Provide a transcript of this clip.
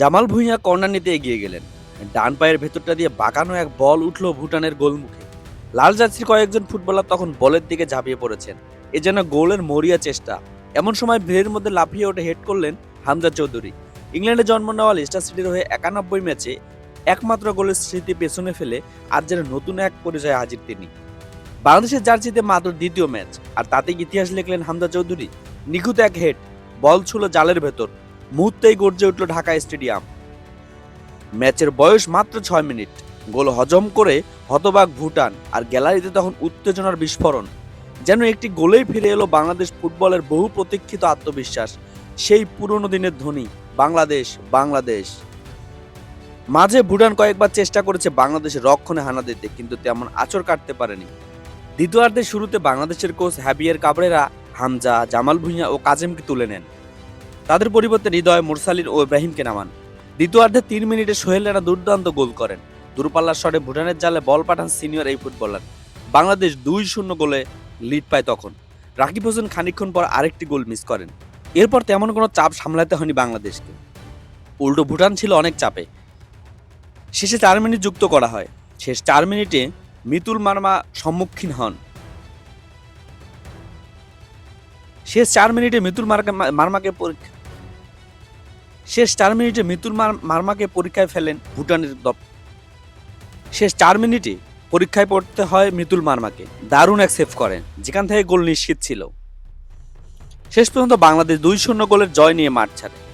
Jamal Bhuiyan corner নিতে এগিয়ে গেলেন। ডান পায়ের ভেতরটা দিয়ে বাঁকানো এক বল উঠল ভুটানের গোলমুখে। লাল জার্সির কয়েকজন ফুটবলার তখন বলের দিকে ঝাঁপিয়ে পড়েছেন। এ যেন গোলের মরিয়া চেষ্টা। এমন সময় ভিড়ের মধ্যে লাফিয়ে ওঠে হেড করলেন হামজা চৌধুরী। ইংল্যান্ডে জন্ম নেওয়া লেস্টার সিটির হয়ে একানব্বই ম্যাচে একমাত্র গোলের স্মৃতি পেছনে ফেলে আজ যেন নতুন এক পরিচয়ে হাজির তিনি। বাংলাদেশের জার্সিতে মাত্র দ্বিতীয় ম্যাচ, আর তাতে ইতিহাস লিখলেন হামজা চৌধুরী। নিখুঁত এক হেড, বল ছিল জালের ভেতর। মুহূর্তেই গর্জে উঠল ঢাকা স্টেডিয়াম। ম্যাচের বয়স মাত্র ছয় মিনিট। গোল হজম করে হতবাক ভুটান আর গ্যালারিতে তখন উত্তেজনার বিস্ফোরণ। যেন একটি গোলেই ফিরে এলো বাংলাদেশ ফুটবলের বহু প্রতীক্ষিত আত্মবিশ্বাস। সেই পুরনো দিনের ধ্বনি, বাংলাদেশ বাংলাদেশ। মাঝে ভুটান কয়েকবার চেষ্টা করেছে বাংলাদেশের রক্ষণে হানা দিতে, কিন্তু তেমন আচর কাটতে পারেনি। দ্বিতীয়ার্ধের শুরুতে বাংলাদেশের coach Javier Cabrera Hamza, Jamal Bhuiyan ও কাজেমকে তুলে নেন। তাদের পরিবর্তে হৃদয়, মুরসালিন ও ইব্রাহিমকে নামান। দ্বিতীয়ার্ধে তিন মিনিটে সোহেল রানা দুর্দান্ত গোল করেন। দূরপাল্লার শটে ভুটানের জালে বল পাঠান সিনিয়র এই ফুটবলার। বাংলাদেশ দুই শূন্য গোলে লিড পায় তখন। রাকিব হোসেন খানিকক্ষণ পর আরেকটি গোল মিস করেন। এরপর তেমন কোনো চাপ সামলাতে হয়নি বাংলাদেশকে। উল্টো ভুটান ছিল অনেক চাপে। শেষে চার মিনিট যুক্ত করা হয়। শেষ চার মিনিটে মিতুল মার্মা সম্মুখীন হন। শেষ চার মিনিটে মিতুল মার্মাকে শেষ চার মিনিটে মিতুল মার- মার্মাকে পরীক্ষায় ফেলেন ভুটানের দপ, শেষ চার মিনিটে পরীক্ষায় পড়তে হয় মিতুল মার্মাকে। দারুণ এক সেভ করেন, যেখান থেকে গোল নিশ্চিত ছিল। শেষ পর্যন্ত বাংলাদেশ দুই শূন্য গোলের জয় নিয়ে মাঠ ছাড়ে।